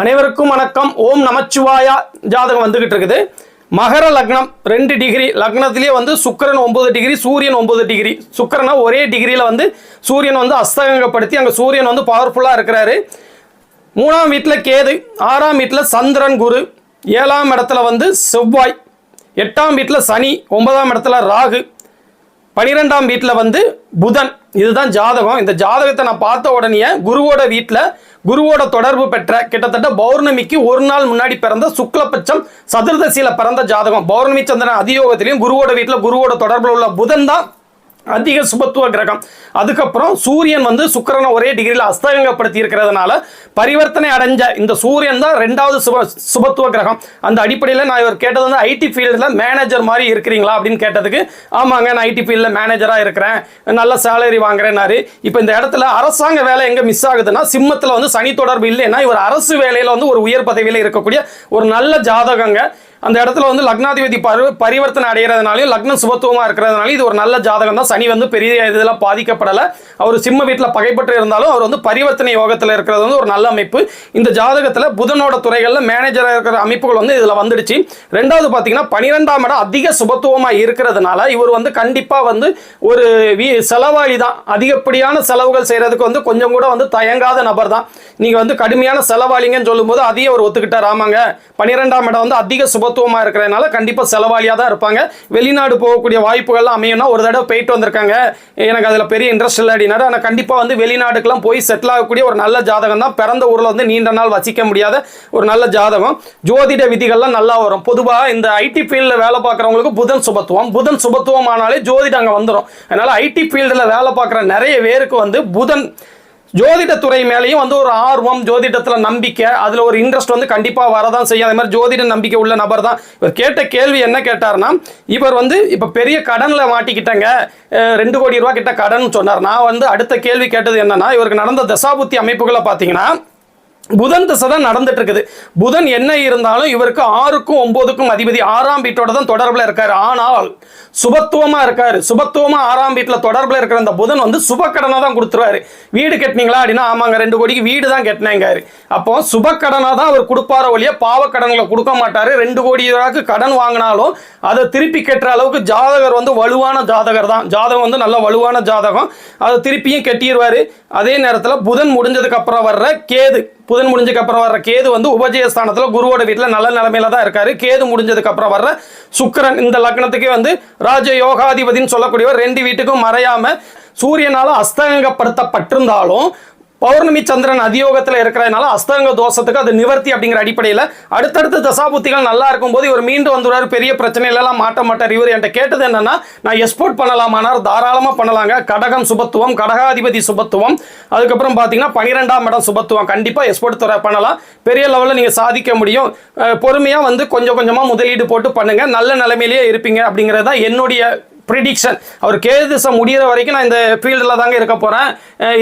அனைவருக்கும் வணக்கம். ஓம் நமச்சிவாயா ஜாதகம் வந்துகிட்டு இருக்குது. மகர லக்னம் ரெண்டு டிகிரி. லக்னத்திலேயே வந்து சுக்கிரன் ஒன்பது டிகிரி சூரியன் ஒன்பது டிகிரி. சுக்கிரனா ஒரே டிகிரியில் வந்து சூரியன் வந்து அஸ்தங்கப்படுத்தி அங்கே சூரியன் வந்து பவர்ஃபுல்லாக இருக்கிறாரு. மூணாம் வீட்டில் கேது ஆறாம் வீட்டில் சந்திரன் குரு. ஏழாம் இடத்துல வந்து செவ்வாய். எட்டாம் வீட்டில் சனி ஒன்பதாம் இடத்துல ராகு. பனிரெண்டாம் வீட்டில் வந்து புதன். இதுதான் ஜாதகம். இந்த ஜாதகத்தை நான் பார்த்த உடனே குருவோட வீட்டில் குருவோட தொடர்பு பெற்ற கிட்டத்தட்ட பௌர்ணமிக்கு ஒரு நாள் முன்னாடி பிறந்த சுக்லபட்சம் சதுர்தசியில் பிறந்த ஜாதகம். பௌர்ணமி சந்திரன் அதியோகத்திலையும் குருவோட வீட்டில் குருவோட தொடர்பில் உள்ள புதன் தான் அதிக சுபத்துவ கிரகம். அதுக்கப்புறம் சூரியன் வந்து சுக்கிரனை ஒரே டிகிரியில் அஸ்தகங்கப்படுத்தி இருக்கிறதுனால பரிவர்த்தனை அடைஞ்ச இந்த சூரியன் தான் ரெண்டாவது சுப சுபத்துவ கிரகம். அந்த அடிப்படையில் நான் இவர் கேட்டது வந்து ஐடி ஃபீல்டில் மேனேஜர் மாதிரி இருக்கிறீங்களா அப்படின்னு கேட்டதுக்கு ஆமாங்க நான் ஐடி ஃபீல்டில் மேனேஜராக இருக்கிறேன். நல்ல சேலரி வாங்குறேன்னாரு. இப்போ இந்த இடத்துல அரசாங்க வேலை எங்கே மிஸ் ஆகுதுன்னா சிம்மத்தில் வந்து சனி தொடர்பு இல்லைன்னா இவர் அரசு வேலையில் வந்து ஒரு உயர் பதவியில் இருக்கக்கூடிய ஒரு நல்ல ஜாதகங்க. அந்த இடத்துல வந்து லக்னாதிபதி பரு பரிவர்த்தனை அடைகிறதுனாலையும் லக்னம் சுபத்துவமாக இருக்கிறதுனால இது ஒரு நல்ல ஜாதகம் தான் சனி வந்து பெரிய இதில் பாதிக்கப்படலை. அவர் சிம்ம வீட்டில் பகைப்பட்டு இருந்தாலும் அவர் வந்து பரிவர்த்தனை யோகத்தில் இருக்கிறது வந்து ஒரு நல்ல அமைப்பு. இந்த ஜாதகத்தில் புதனோட துறைகளில் மேனேஜராக இருக்கிற அமைப்புகள் வந்து இதில் வந்துடுச்சு. ரெண்டாவது பார்த்தீங்கன்னா பனிரெண்டாம் இடம் அதிக சுபத்துவமாக இருக்கிறதுனால இவர் வந்து கண்டிப்பாக வந்து ஒரு வீ செலவாளி தான் அதிகப்படியான செலவுகள் செய்கிறதுக்கு வந்து கொஞ்சம் கூட வந்து தயங்காத நபர் தான் நீங்கள் வந்து கடுமையான செலவாளிங்கன்னு சொல்லும்போது அதையும் அவர் ஒத்துக்கிட்டார். ஆமாங்க. பனிரெண்டாம் இடம் வந்து அதிக சுபத்துவமாக இருக்கிறதுனால கண்டிப்பாக செலவாளியாக தான் இருப்பாங்க. வெளிநாடு போகக்கூடிய வாய்ப்புகள்லாம் அமையும்னா ஒரு தடவை போயிட்டு வந்திருக்காங்க. எனக்கு அதில் பெரிய இன்ட்ரெஸ்ட் இல்லை அப்படின்னாரு. ஆனால் கண்டிப்பாக வந்து வெளிநாடுக்கெல்லாம் போய் செட்டில் ஆகக்கூடிய ஒரு நல்ல ஜாதகம் தான் பிறந்த ஊரில் வந்து நீண்ட நாள் வசிக்க முடியாத ஒரு நல்ல ஜாதகம். ஜோதிட விதிகள்லாம் நல்லா வரும். பொதுவாக இந்த ஐடி ஃபீல்டில் வேலை பார்க்குறவங்களுக்கு புதன் சுபத்துவம். புதன் சுபத்துவம் ஆனாலே ஜோதிடம் அங்கே வந்துடும் அதனால் ஐடி ஃபீல்டில் வேலை பார்க்குற நிறைய பேருக்கு வந்து புதன் ஜோதிடத்துறை மேலேயும் வந்து ஒரு ஆர்வம் ஜோதிடத்தில் நம்பிக்கை அதில் ஒரு இன்ட்ரெஸ்ட் வந்து கண்டிப்பாக வரதான் செய்யும். அதே மாதிரி ஜோதிட நம்பிக்கை உள்ள நபர் தான் இவர் கேட்ட கேள்வி என்ன கேட்டார்னா இவர் வந்து இப்போ பெரிய கடனில் மாட்டிக்கிட்டங்க. ரெண்டு கோடி ரூபா கிட்ட கடன் சொன்னார். நான் வந்து அடுத்த கேள்வி கேட்டது என்னன்னா இவருக்கு நடந்த தசாபுத்தி அமைப்புகளை பார்த்தீங்கன்னா புதன் திசை தான் நடந்துட்டு இருக்குது புதன் என்ன இருந்தாலும் இவருக்கு ஆறுக்கும் ஒன்பதுக்கும் அதிபதி ஆறாம் வீட்டோட தான் தொடர்பில் இருக்காரு. ஆனால் சுபத்துவமாக இருக்காரு. சுபத்துவமாக ஆறாம் வீட்டில் தொடர்பில் இருக்கிற அந்த புதன் வந்து சுப கடனை தான் கொடுத்துருவாரு. வீடு கட்டினீங்களா அப்படின்னா ஆமாங்க ரெண்டு கோடிக்கு வீடு தான் கட்டினேங்காரு அப்போ சுபக்கடனாக தான் அவர் கொடுப்பார ஒழிய பாவக்கடன்களை கொடுக்க மாட்டார். ரெண்டு கோடி ரூபாய்க்கு கடன் வாங்கினாலும் அதை திருப்பி கட்டுற அளவுக்கு ஜாதகர் வந்து வலுவான ஜாதகர் தான். ஜாதகம் வந்து நல்ல வலுவான ஜாதகம். அதை திருப்பியும் கட்டிடுவார். அதே நேரத்தில் புதன் முடிஞ்சதுக்கு அப்புறம் வர்ற கேது. புதன் முடிஞ்சதுக்கு அப்புறம் வர்ற கேது வந்து உபஜயஸ்தானத்தில் குருவோட வீட்டில் நல்ல நிலைமையில தான் இருக்காரு. கேது முடிஞ்சதுக்கு அப்புறம் வர்ற சுக்கிரன் இந்த லக்னத்துக்கே வந்து ராஜ யோகாதிபதினு சொல்லக்கூடியவர் ரெண்டு வீட்டுக்கும் மறையாம சூரியனால அஸ்தங்கப்படுத்தப்பட்டிருந்தாலும் பௌர்ணமி சந்திரன் அதியோகத்தில் இருக்கிறதுனால அஸ்தங்க தோஷத்துக்கு அது நிவர்த்தி அப்படிங்கிற அடிப்படையில் அடுத்தடுத்த தசாபுத்திகள் நல்லா இருக்கும்போது இவர் மீண்டும் வந்துடுவார். பெரிய பிரச்சனையிலலாம் மாட்ட மாட்டார். இவர் என்கிட்ட கேட்டது என்னன்னா நான் எக்ஸ்போர்ட் பண்ணலாமானார் தாராளமாக பண்ணலாங்க. கடகம் சுபத்துவம் கடகாதிபதி சுபத்துவம் அதுக்கப்புறம் பார்த்தீங்கன்னா பன்னிரெண்டாம் இடம் சுபத்துவம். கண்டிப்பாக எக்ஸ்போர்ட் துறை பண்ணலாம். பெரிய லெவலில் நீங்கள் சாதிக்க முடியும். பொறுமையாக வந்து கொஞ்சம் கொஞ்சமாக முதலீடு போட்டு பண்ணுங்கள் நல்ல நிலைமையிலேயே இருப்பீங்க அப்படிங்கிறது தான் என்னுடைய ப்ரிடிக்ஷன் அவர் கேது திசை முடிகிற வரைக்கும் நான் இந்த ஃபீல்டில் தாங்க இருக்க போகிறேன்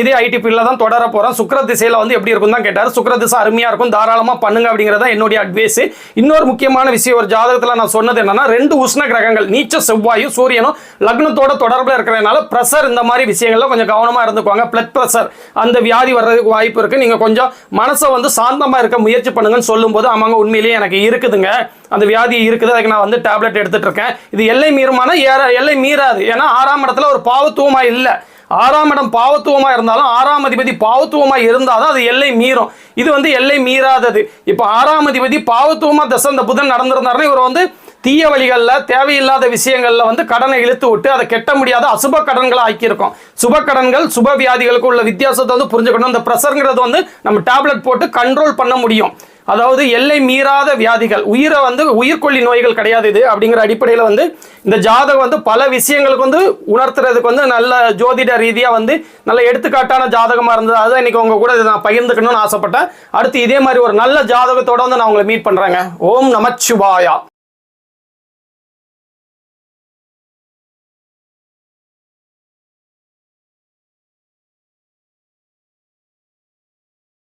இதே ஐடி ஃபீல்டில் தான் தொடர போகிறேன் சுக்கர திசையில் வந்து எப்படி இருக்கும் தான் கேட்டார். சுக்கர திசை அருமையாக இருக்கும். தாராளமாக பண்ணுங்க அப்படிங்கிறத என்னுடைய அட்வைஸ் இன்னொரு முக்கியமான விஷயம் ஒரு ஜாதகத்தில் நான் சொன்னது என்னன்னா ரெண்டு உஷ்ண கிரகங்கள் நீச்ச செவ்வாயும் சூரியனும் லக்னத்தோட தொடர்பில் இருக்கிறதுனால ப்ரெஷர் இந்த மாதிரி விஷயங்கள்ல கொஞ்சம் கவனமாக இருந்துக்குவாங்க பிளட் ப்ரெஷர் அந்த வியாதி வர்றதுக்கு வாய்ப்பு இருக்குது நீங்கள் கொஞ்சம் மனசை வந்து சாந்தமாக இருக்க முயற்சி பண்ணுங்கன்னு சொல்லும்போது ஆமாங்க உண்மையிலேயே எனக்கு இருக்குதுங்க. அந்த வியாதி இருக்குது அதுக்கு நான் வந்து டேப்லெட் எடுத்துகிட்டு இருக்கேன் இது எல்லை மீறுமான ஏற எல்லை மீறாது. ஏன்னா ஆறாம் இடத்துல ஒரு பாவத்துவமாக இல்லை. ஆறாம் இடம் பாவத்துவமாக இருந்தாலும் ஆறாம் அதிபதி பாவித்துவமாக இருந்தால் தான் அது எல்லை மீறும். இது வந்து எல்லை மீறாதது. இப்போ ஆறாம் அதிபதி பாவத்துவமாக தசை இந்த புதன் நடந்திருந்தாருன்னா இவர் வந்து தீய வழிகளில் தேவையில்லாத விஷயங்களில் வந்து கடனை இழுத்து விட்டு அதை கெட்ட முடியாத அசுப கடன்களை ஆக்கியிருக்கோம். சுப கடன்கள் சுப வியாதிகளுக்கு உள்ள வித்தியாசத்தை வந்து புரிஞ்சுக்கணும். இந்த ப்ரெஷருங்கிறது வந்து நம்ம டேப்லெட் போட்டு கண்ட்ரோல் பண்ண முடியும். அதாவது எல்லை மீறாத வியாதிகள். உயிரை வந்து உயிர்கொல்லி நோய்கள் கிடையாது இது அப்படிங்கிற அடிப்படையில் வந்து இந்த ஜாதகம் வந்து பல விஷயங்களுக்கு வந்து உணர்த்துறதுக்கு வந்து நல்ல ஜோதிட ரீதியாக வந்து நல்ல எடுத்துக்காட்டான ஜாதகமாக இருந்தது. அதான் இன்னைக்கு உங்கள் கூட இதை நான் பகிர்ந்துக்கணும்னு ஆசைப்பட்டேன். அடுத்து இதே மாதிரி ஒரு நல்ல ஜாதகத்தோடு வந்து நான் உங்களை மீட் பண்ணுறேங்க ஓம் நமச்சிவாயா.